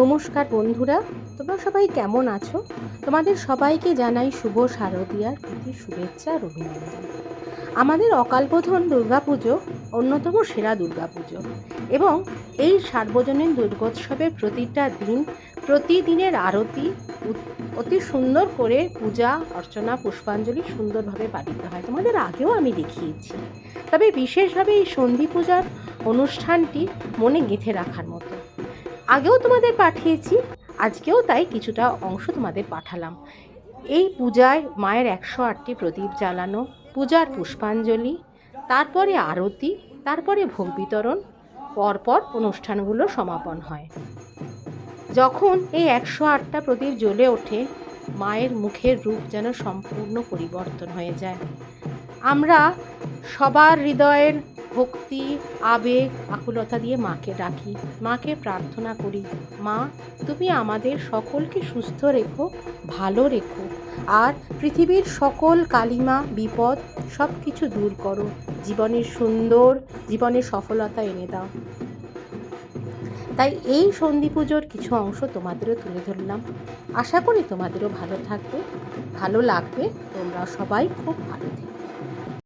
নমস্কার বন্ধুরা, তোমরা সবাই কেমন আছো? তোমাদের সবাইকে জানাই শুভ শারদীয়ার প্রীতি, শুভেচ্ছা আর অভিনন্দন আমাদের অকালবোধন দুর্গাপুজো অন্যতম সেরা দুর্গাপুজো এবং এই সার্বজনীন দুর্গোৎসবের প্রতিটা দিন, প্রতিদিনের আরতি অতি সুন্দর করে পূজা, অর্চনা, পুষ্পাঞ্জলি সুন্দরভাবে পালিত হয়। তোমাদের আগেও আমি দেখিয়েছি। তবে বিশেষভাবে এই সন্ধি পূজার অনুষ্ঠানটি মনে গেঁথে রাখার মতো। আগেও তোমাদের পাঠিয়েছি, আজকেও তাই কিছুটা অংশ তোমাদের পাঠালাম। এই পূজায় মায়ের একশো আটটি প্রদীপ জ্বালানো, পূজার পুষ্পাঞ্জলি, তারপরে আরতি, তারপরে ভোগ বিতরণ, পরপর অনুষ্ঠানগুলো সমাপন হয়। যখন এই একশো আটটা প্রদীপ জ্বলে ওঠে, মায়ের মুখের রূপ যেন সম্পূর্ণ পরিবর্তন হয়ে যায়। আমরা সবার হৃদয়ের ভক্তি, আবেগ, আকুলতা দিয়ে মাকে ডাকি। মাকে প্রার্থনা করি, মা, তুমি আমাদের সকলকে সুস্থ রেখো, ভালো রেখো। আর পৃথিবীর সকল কালিমা, বিপদ সব কিছু দূর করো। জীবনের সুন্দর, জীবনের সফলতা এনে দাও। তাই এই সন্ধি পুজোর কিছু অংশ তোমাদেরও তুলে ধরলাম। আশা করি তোমাদেরও ভালো থাকবে, ভালো লাগবে। তোমরা সবাই খুব ভালো থেকো।